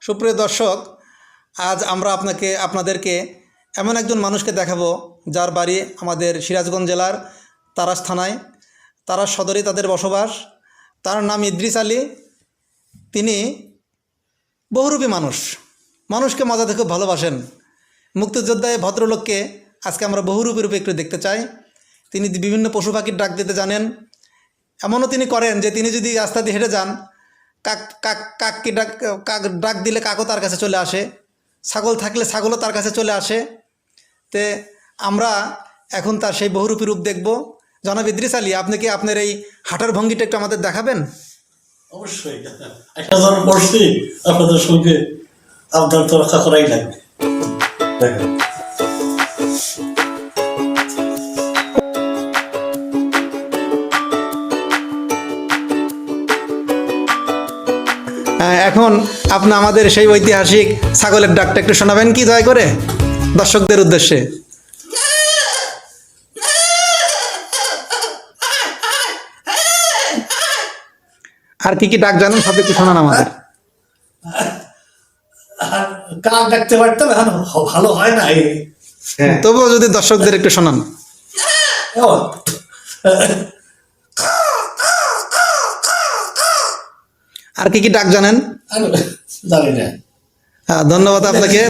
সুপ্রিয় দর্শক, আজ আমরা আপনাকে, আপনাদেরকে এমন একজন মানুষকে দেখাবো যার বাড়ি আমাদের সিরাজগঞ্জ জেলার তারাস থানায়। তারাস সদরে তাদের বসবাস। তার নাম ইদ্রিস আলী। তিনি বহুরূপী মানুষ। মানুষকে মজাতে খুব ভালোবাসেন। মুক্তিযোদ্ধায় ভদ্রলোককে আজকে আমরা বহুরূপী রূপে একটু দেখতে চাই। তিনি বিভিন্ন পশু পাখির ডাক দিতে জানেন। এমনও তিনি করেন যে তিনি যদি রাস্তা দিয়ে হেঁটে যান কাক কাক, কাককে ডাক, কাক, ডাক দিলে কাকও তার কাছে চলে আসে। ছাগল থাকলে ছাগলও তার কাছে চলে আসে। তে আমরা এখন তার সেই বহুরূপী রূপ দেখব। জনাব ইদ্রিস আলী, আপনি কি আপনার এই হাঁটার ভঙ্গিটা একটু আমাদের দেখাবেন? অবশ্যই। আপনাদের সঙ্গে আপনার তো রক্ষা করাই লাগবে। দেখেন। এখন আপনি আমাদের সেই ঐতিহাসিক ছাগলের ডাকটা একটু শোনাবেন কি দয়া করে? দর্শকদের উদ্দেশ্যে। আর কি কি ডাক জানেন সব একটু শোনান আমাদের। কাক ডাকতে পারতাম এখন ভালো হয় না তবুও যদি দর্শকদের একটু শোনান। আর কি কি ডাক জানেন? জানি না। হ্যাঁ ধন্যবাদ আপনাকে।